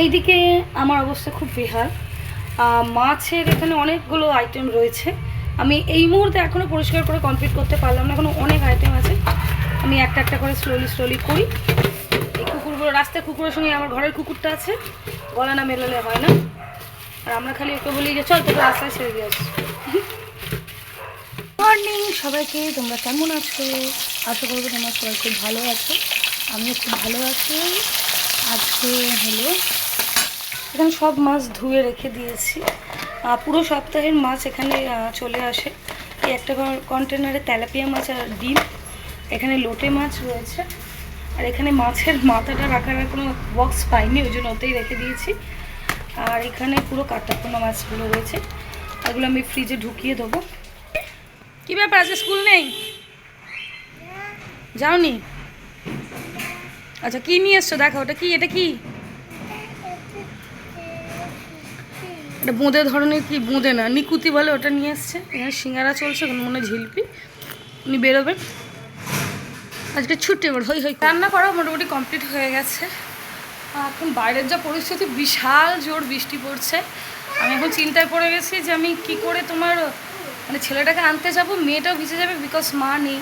এইদিকে আমার অবস্থা খুব বেহাল। মাছের এখানে অনেকগুলো আইটেম রয়েছে। আমি এই মুহূর্তে এখনও পরিষ্কার করে কমপ্লিট করতে পারলাম না এখনও অনেক আইটেম আছে। আমি একটা একটা করে স্লোলি স্লোলি করি। এই কুকুরগুলো রাস্তায় কুকুরের সঙ্গে আমার ঘরের কুকুরটা আছে। গলা না মেলালে হয় না। আর আমরা খালি ওকে বলি যে, চল তোকে রাস্তায় ছেড়ে দিয়ে আসি। মর্নিং সবাইকে, তোমরা কেমন আছো? আশা করব তোমরা সবাই খুব ভালো আছো। আমিও খুব ভালো আছি। আজকে হলো এখানে সব মাছ ধুয়ে রেখে দিয়েছি। পুরো সপ্তাহের মাছ এখানে চলে আসে। এই একটা কন্টেনারে তেলাপিয়া মাছ আর ডিম, এখানে লোটে মাছ রয়েছে। আর এখানে মাছের মাথাটা রাখার কোনো বক্স পাইনি, ওই জন্য ওতেই রেখে দিয়েছি। আর এখানে পুরো কাটাপোনা মাছগুলো রয়েছে এগুলো আমি ফ্রিজে ঢুকিয়ে দেবো। কি ব্যাপার, আজকে স্কুল নেই? যাওনি? আচ্ছা কী নিয়ে এসছো? দেখো, ওটা কি? এটা কি? এটা বোঁদে ধরনের কি বোঁদে না, নিকুতি বলে ওটা নিয়ে এসছে। এখানে সিঙ্গারা চলছে, ওখানে মনে ঝিলপি। উনি বেরোবেন। আজকে ছুটি, এবার হই হই রান্না করা মোটামুটি কমপ্লিট হয়ে গেছে। এখন বাইরের যা পরিস্থিতি, বিশাল জোর বৃষ্টি পড়ছে। আমি এখন চিন্তায় পড়ে গেছি যে আমি কি করে তোমার মানে ছেলেটাকে আনতে যাব, মেয়েটাও ভিজে যাবে বিকজ মা নেই।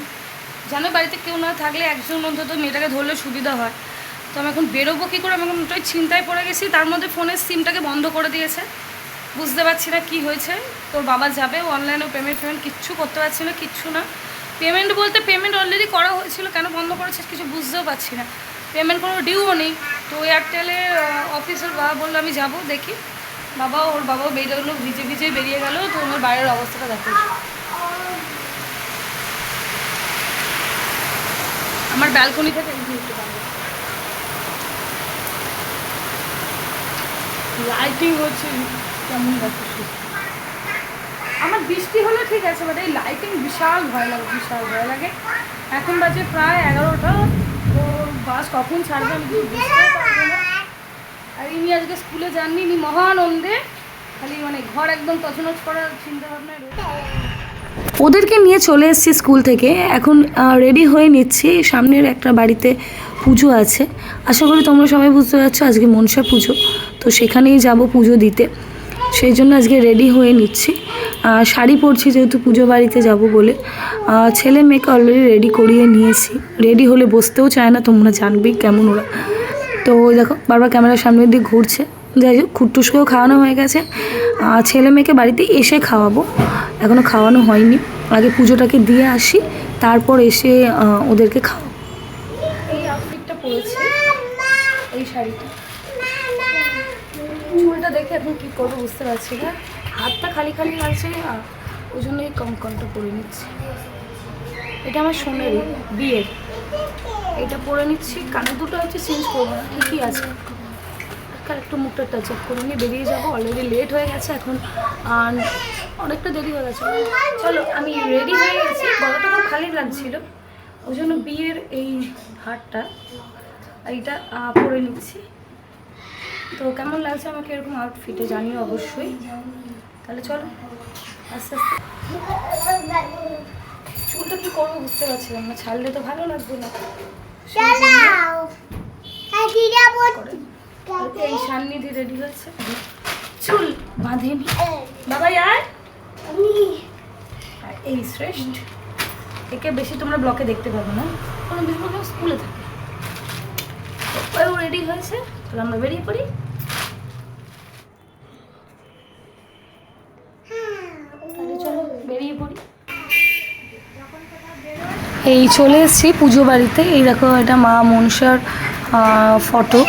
জানো, বাড়িতে কেউ না থাকলে একজন অন্তত মেয়েটাকে ধরলে সুবিধা হয়। তো আমি এখন বেরোবো কী করে? আমি এখন চিন্তায় পড়ে গেছি। তার মধ্যে ফোনের সিমটাকে বন্ধ করে দিয়েছে। বুঝতে পারছি না কি হয়েছে। তোর বাবা যাবে অনলাইনেও পেমেন্ট ফেমেন্ট কিচ্ছু করতে পারছি না, কিচ্ছু না। পেমেন্ট বলতে পেমেন্ট অলরেডি করা হয়েছিল, কেন বন্ধ করেছে কিছু বুঝতেও পারছি না। পেমেন্ট কোনো ডিউও নেই। তো এয়ারটেলে অফিসের বাবা বলল, আমি যাব, দেখি। বাবা, ওর বাবাও বেরোলো ভিজে ভিজে বেরিয়ে গেল, তো ওনার বাইরের অবস্থাটা দেখো। আমার ব্যালকনি থেকে। লাইটিং হচ্ছে। কেমন দেখো আমার বৃষ্টি হলে ঠিক আছে বাট এই লাইটিং বিশাল ভয় লাগে, বিশাল ভয় লাগে। এখন বাজে প্রায় এগারোটা, তো বাস কখন ছাড়বে আমি কিছু আর ইনি আজকে স্কুলে যাননি, ইনি মহানন্দে খালি মানে ঘর একদম তছনছ করার চিন্তা ভাবনা রয়েছে। ওদেরকে নিয়ে চলে এসেছি স্কুল থেকে। এখন রেডি হয়ে নিচ্ছি। সামনের একটা বাড়িতে পুজো আছে। আশা করি তোমরা সবাই বুঝতে পারছ, আজকে মনসা পুজো। তো সেখানেই যাব পুজো দিতে। সেই জন্য আজকে রেডি হয়ে নিচ্ছি। শাড়ি পরছি যেহেতু পুজো বাড়িতে যাব বলে। ছেলে মেয়েকে অলরেডি রেডি করিয়ে নিয়েছি। রেডি হলে বসতেও চায় না, তোমরা জানবেই কেমন ওরা। তো দেখো, বারবার ক্যামেরার সামনের দিকে ঘুরছে। যাই হোক, খুট্টুসকেও খাওয়ানো হয়ে গেছে। ছেলে মেয়েকে বাড়িতে এসে খাওয়াবো। এখনও খাওয়ানো হয়নি। আগে পুজোটাকে দিয়ে আসি, তারপর এসে ওদেরকে খাওয়াবো। এই আউটফিটটা এই শাড়িটা। চুলটা দেখে এখন কী করব বুঝতে পারছি না। হাতটা খালি খালি লাগছে ওই জন্যই কঙ্কনটা পরে নিচ্ছি। এটা আমার সোনারই বিয়ের। এটা পরে নিচ্ছি কানের দুটো হচ্ছে চেঞ্জ করব না, ঠিকই আছে। একটু মুখটা টাচ আপ করে নিয়ে বেরিয়ে যাব অলরেডি লেট হয়ে গেছে এখন, আর অনেকটা দেরি হয়ে গেছে। চলো, আমি রেডি হয়ে গেছি, গলাটা খুব খালি লাগছিল, ওই জন্য বিয়ের এই হারটা এইটা পরে নিচ্ছি। তো কেমন লাগছে আমাকে এরকম আউটফিটে জানিও অবশ্যই। তাহলে চলো, আস্তে আস্তে। চুলটা কি করব বুঝতে পারছিলাম না, ছাড়লে তো ভালো লাগবে না। এই সান্নিধি রেডি হয়েছে। চুল বাঁধেনি বাবা আর এই শ্রেষ্ঠ। একে বেশি তোমরা ব্লকে দেখতে পাবে না। কোনো বেশি স্কুলে থাকে। ও রেডি হয়েছে। তাহলে আমরা বেরিয়ে পড়ি তাহলে চলো বেরিয়ে পড়ি এই চলে এসেছি পুজো বাড়িতে। এই দেখো এটা মা মনসার ফটো।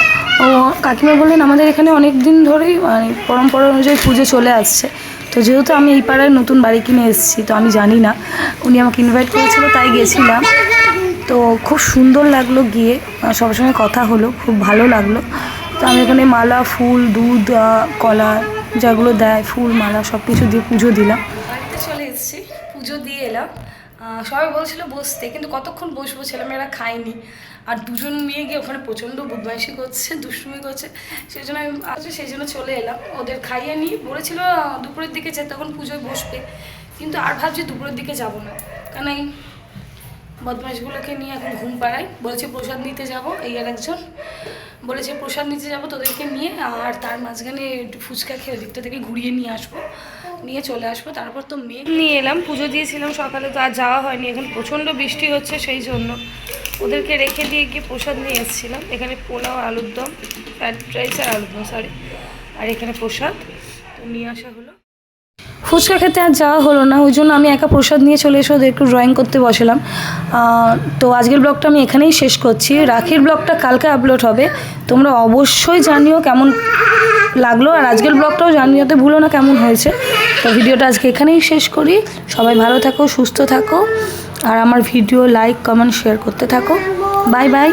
ও কাকিমা বললেন, আমাদের এখানে অনেক দিন ধরেই মানে পরম্পরা অনুযায়ী পুজো চলে আসছে। তো যেহেতু আমি এই পাড়ায় নতুন বাড়ি কিনে এসেছি, তো আমি জানি না। উনি আমাকে ইনভাইট করেছিল, তাই গেছিলাম। তো খুব সুন্দর লাগল গিয়ে। সবার সঙ্গে কথা হলো, খুব ভালো লাগল। তো আমি এখানে মালা, ফুল, দুধ কলা যেগুলো দেয়, ফুল, মালা সব কিছু দিয়ে পুজো দিলাম বাড়িতে চলে এসেছি পুজো দিয়ে এলাম আহ, সবাই বলছিল বসতে, কিন্তু কতক্ষণ বসবো ছেলেমেয়েরা খায়নি। আর দুজন মেয়ে গিয়ে ওখানে প্রচণ্ড বদমাইশি করছে, দুষ্টুমি করছে। সেই জন্য আমি সেই জন্য চলে এলাম। ওদের খাইয়ে নিই বলেছিল, দুপুরের দিকে যে, তখন পুজোয় বসবে। কিন্তু আর ভাবছি দুপুরের দিকে যাব না। কারণ এই বদমাইশগুলোকে নিয়ে এখন ঘুম পাড়াই বলেছে, প্রসাদ নিতে যাব। এই আর একজন বলেছে, প্রসাদ নিতে যাব তোদেরকে নিয়ে, আর তার মাঝখানে একটু ফুচকা খেয়ে ওদিকটা থেকে ঘুরিয়ে নিয়ে আসব। নিয়ে চলে আসব, তারপর তো মেয়ে নিয়ে এলাম, পুজো দিয়েছিলাম, সকালে তো আর যাওয়া হয়নি, এখন প্রচণ্ড বৃষ্টি হচ্ছে সেই জন্য। ওদেরকে রেখে দিয়ে গিয়ে প্রসাদ নিয়ে এসেছিলাম, এখানে পোলাও, আলুর দম, ফ্রাইড রাইস আর আলুর দম সরি আর এখানে প্রসাদ। তো নিয়ে আসা হলো। ফুচকা খেতে আর যাওয়া হলো না, ওই জন্য আমি একা প্রসাদ নিয়ে চলে এসে ওদের একটু ড্রয়িং করতে বসলাম। তো আজকের ব্লগটা আমি এখানেই শেষ করছি। রাখির ব্লগটা কালকে আপলোড হবে। তোমরা অবশ্যই জানিও কেমন লাগল, আর আজকের ব্লগটাও জানিওতে ভুলো না কেমন হয়েছে। তো ভিডিওটা আজকে এখানেই শেষ করি। সবাই ভালো থাকো, সুস্থ থাকো, আর আমার ভিডিও লাইক কমেন্ট শেয়ার করতে থাকো। Bye bye